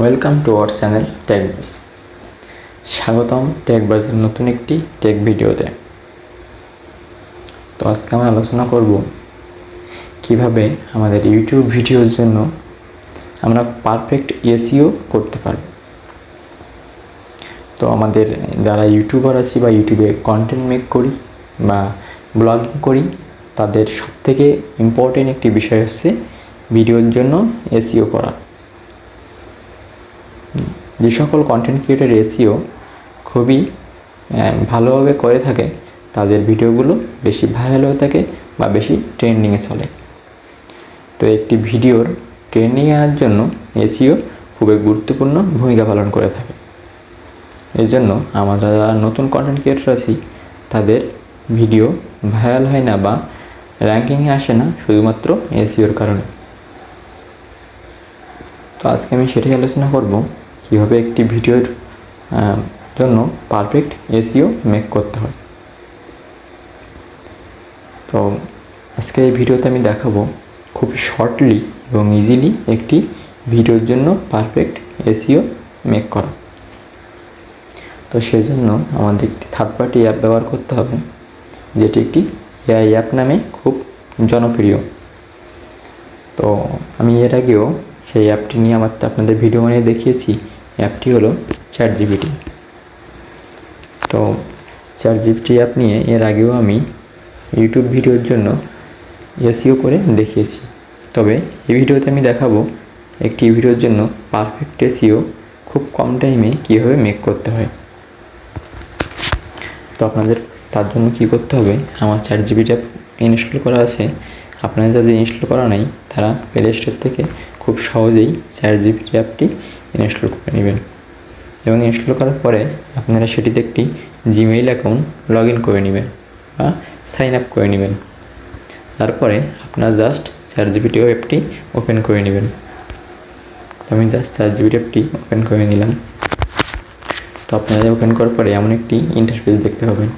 Welcome to our channel Techbus স্বাগতম টেকবাসের নতুন একটি টেক ভিডিওতে তো আজকে আমরা আলোচনা করব কীভাবে আমাদের ইউটিউব ভিডিওর জন্য আমরা পারফেক্ট এসিও করতে পারব তো আমাদের যারা ইউটিউবার আছি বা ইউটিউবে কন্টেন্ট মেক করি বা ব্লগিং করি, তাদের সবথেকে ইম্পর্টেন্ট একটি বিষয় হচ্ছে ভিডিওর জন্য এসিও করা। যে সকল কন্টেন্ট ক্রিয়েটার এসিও খুবই ভালোভাবে করে থাকে, তাদের ভিডিওগুলো বেশি ভাইরাল হয়ে থাকে বা বেশি ট্রেন্ডিংয়ে চলে। তো একটি ভিডিওর ট্রেন্ডিং আনার জন্য এসিও খুবই গুরুত্বপূর্ণ ভূমিকা পালন করে থাকে। এর জন্য আমরা যারা নতুন কন্টেন্ট ক্রিয়েটার আছি, তাদের ভিডিও ভাইরাল হয় না বা র্যাঙ্কিংয়ে আসে না শুধুমাত্র এসিওর কারণে। তো আজকে আমি সেটাই আলোচনা করব। কীভাবে একটি ভিডিওর জন্য পারফেক্ট এসিও মেক করতে হয়। তো আজকে এই ভিডিওতে আমি দেখাবো খুব শর্টলি এবং ইজিলি একটি ভিডিওর জন্য পারফেক্ট এসিও মেক করা। তো সেজন্য আমাদের একটি থার্ড পার্টি অ্যাপ ব্যবহার করতে হবে, যেটি একটি এআই অ্যাপ নামে খুব জনপ্রিয়। তো আমি এর আগেও সেই অ্যাপটি নিয়ে আমার আপনাদের ভিডিও বানিয়ে দেখিয়েছি অ্যাপটি হলো চ্যাট জিপিটি তো চ্যাট জিপিটি অ্যাপ নিয়ে এর আগেও আমি ইউটিউব ভিডিওর জন্য এসিও করে দেখিয়েছি। তবে এই ভিডিওতে আমি দেখাবো একটি ভিডিওর জন্য পারফেক্ট এসিও খুব কম টাইমে কীভাবে মেক করতে হয়। তো আপনাদের তার জন্য কী করতে হবে? আমার চ্যাট জিবিটি অ্যাপ ইনস্টল করা আছে। আপনাদের যাদের ইনস্টল করা নেই, তারা প্লে স্টোর থেকে খুব সহজেই চ্যাট জিবিটি অ্যাপটি ইনস্টল করে নেবেন এবং ইনস্টল করার পরে আপনারা সেটিতে একটি জিমেইল অ্যাকাউন্ট লগ ইন করে নেবেন বা সাইন আপ করে নেবেন। তারপরে আপনার জাস্ট চ্যাট জিবিটি অ্যাপটি ওপেন করে নেবেন। আমি জাস্ট চ্যাট জিবিটি অ্যাপটি ওপেন করে নিলাম। তো আপনারা ওপেন করার পরে এমন একটি ইন্টারফেস দেখতে পাবেন।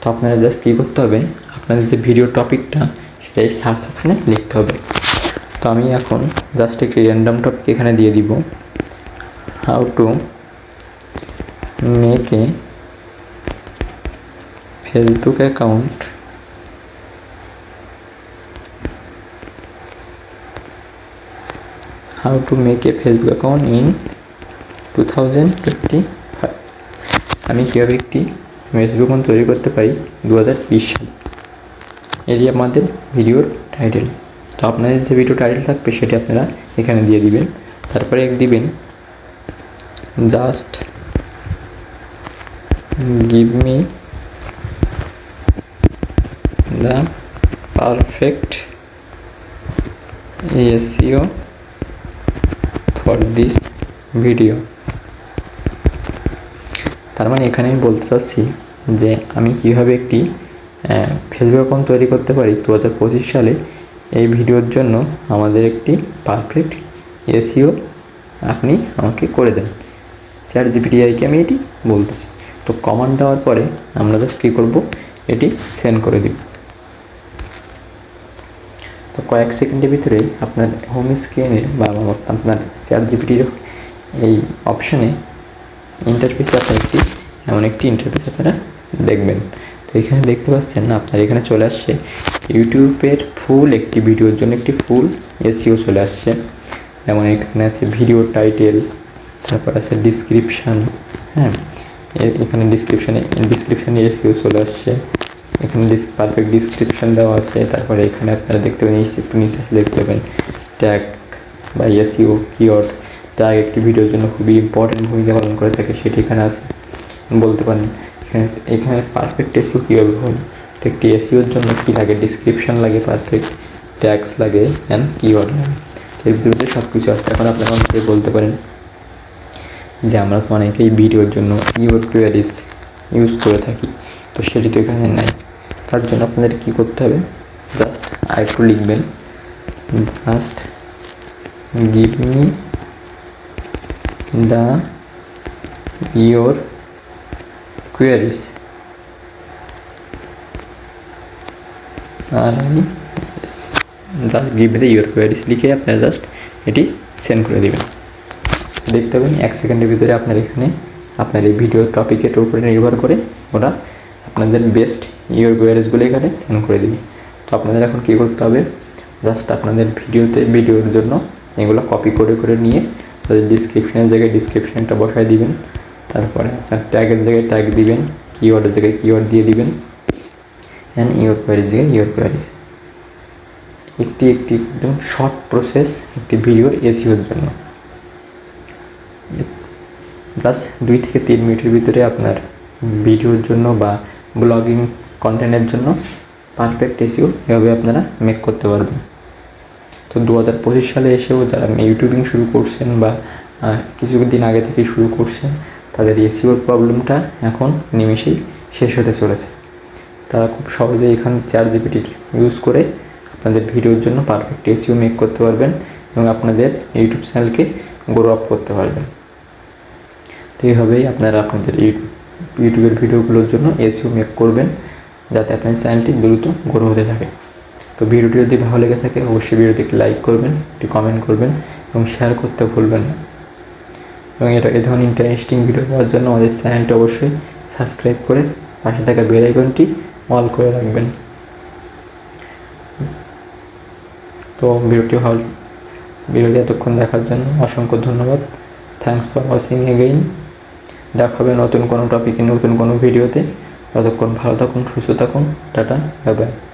তো আপনারা জাস্ট কী করতে হবে? আপনাদের যে ভিডিও টপিকটা সেটাই সার্চ অপশানে লিখতে হবে। তো আমি এখন জাস্ট একটি র্যান্ডাম টপিক এখানে দিয়ে দিব। A Facebook account how to make a Facebook account in two thousand twenty five আমি কীভাবে একটি ফেসবুক অ্যাকাউন্ট তৈরি করতে পারি? দু হাজার বিশ সাল। এটি আমাদের ভিডিওর টাইটেল তো আপনাদের যে ভিডিও টাইটেল থাকবে, সেটি আপনারা এখানে দিয়ে দিবেন। তারপরে দিবেন just give me the perfect SEO for this video. তার মানে এখানে আমি বলতে চাচ্ছি যে আমি কীভাবে একটি ফেসবুক অ্যাকাউন্ট তৈরি করতে পারি? দু হাজার পঁচিশ সালে এই ভিডিওর জন্য আমাদের একটি পারফেক্ট এসিও আপনি আমাকে করে দেন। চ্যাট জিপিটিআইকে আমি এটি বলতেছি। তো কমান্ড দেওয়ার পরে আমরা জাস্ট কী করব? এটি সেন্ড করে দিব। তো কয়েক সেকেন্ডের ভিতরেই আপনার হোম স্ক্রিনে বা আপনার চ্যাট জিপিটির এই অপশানে ইন্টারফেসে আপনার একটি, এমন একটি ইন্টারফেস আপনারা দেখবেন। তো এখানে দেখতে পাচ্ছেন না, আপনার এখানে চলে আসছে ইউটিউবের ফুল একটি ভিডিওর জন্য একটি ফুল এসিও চলে আসছে। যেমন এখানে আছে ভিডিও টাইটেল তারপর আছে ডিসক্রিপশান হ্যাঁ? এখানে ডিসক্রিপশানে ডিসক্রিপশানে এসিও চলে আসছে। এখানে ডিস পারফেক্ট ডিসক্রিপশান দেওয়া আছে। তারপরে এখানে আপনারা দেখতে পাবেন একটু নিচে দেখতে পাবেন ট্যাগ বা এসিও কিওয়ার্ড ট্যাগ একটি ভিডিওর জন্য খুবই ইম্পর্টেন্ট ভূমিকা পালন করে থাকে, সেটি এখানে আছে। বলতে পারেন, এখানে এখানে পারফেক্ট এসিও কীভাবে তো একটি এসিওর জন্য কী লাগে? ডিসক্রিপশান লাগে পারফেক্ট ট্যাগস লাগে অ্যান্ড কিওয়ার্ড লাগে। এর ভিতরে সব কিছু আছে। এখন আপনারা অনেকে বলতে পারেন যে আমরা অনেকেই ভিডিওর জন্য ইউর কোয়ারিস ইউজ করে থাকি, তো সেটি তো এখানে নাই। তার জন্য আপনাদের কী করতে হবে? জাস্ট আরেকটু লিখবেন। Just give me the your queries আর আমি just give the your queries লিখে আপনারা জাস্ট এটি সেন্ড করে দেবেন। দেখতে পাবেন। এক সেকেন্ডের ভিতরে আপনার এখানে আপনার এই ভিডিও টপিকের উপরে নির্ভর করে ওরা আপনাদের বেস্ট ইউর কোয়ারিজগুলো এখানে সেন্ড করে দিবে। তো আপনাদের এখন কী করতে হবে? জাস্ট আপনাদের ভিডিওতে ভিডিওর জন্য এগুলো কপি করে করে নিয়ে তাদের ডিসক্রিপশনের জায়গায় ডিসক্রিপশনটা বসায় দিবেন। তারপরে আপনার ট্যাগের জায়গায় ট্যাগ দিবেন কিওয়ার্ডের জায়গায় কিওয়ার্ড দিয়ে দিবেন। অ্যান্ড ইউর কোয়ারিজ জায়গায় ইউর কোয়ারিজ একটি একটি একদম শর্ট প্রসেস একটি ভিডিওর এসিওর জন্য। জাস্ট দুই থেকে তিন মিনিটের ভিতরে আপনার ভিডিওর জন্য বা ব্লগিং কন্টেন্টের জন্য পারফেক্ট এসিও এভাবে আপনারা মেক করতে পারবেন। তো দু হাজার পঁচিশ সালে এসেও যারা ইউটিউবিং শুরু করছেন বা কিছুদিন আগে থেকে শুরু করছেন, তাদের এসিওর প্রবলেমটা এখন নিমেষেই শেষ হতে চলেছে। তারা খুব সহজে এখান চার জিপিটি ইউজ করে আপনাদের ভিডিওর জন্য পারফেক্ট এসিও মেক করতে পারবেন এবং আপনাদের ইউটিউব চ্যানেলকে গ্রো আপ করতে পারবেন। তো এইভাবেই আপনারা আপনাদের ইউ- ইউটিউবের ভিডিওগুলোর জন্য এসিও মেক করবেন, যাতে আপনার চ্যানেলটি দ্রুত গ্রো হতে থাকে। তো ভিডিওটি যদি ভালো লেগে থাকে, অবশ্যই ভিডিওটিকে লাইক করবেন, একটি কমেন্ট করবেন এবং শেয়ার করতে ভুলবেন না। এবং এটা এই ধরনের ইন্টারেস্টিং ভিডিও পাওয়ার জন্য আমাদের চ্যানেলটি অবশ্যই সাবস্ক্রাইব করে পাশে থাকা বেল আইকনটি অল করে রাখবেন। তো ভিডিওটি ভালো ভিডিওটি এতক্ষণ দেখার জন্য অসংখ্য ধন্যবাদ। থ্যাংকস ফর ওয়াচিং এগেইন দেখা হবে নতুন কোনো টপিকে নতুন কোনো ভিডিওতে ততক্ষণ ভালো থাকুন, সুস্থ থাকুন, টাটা বাই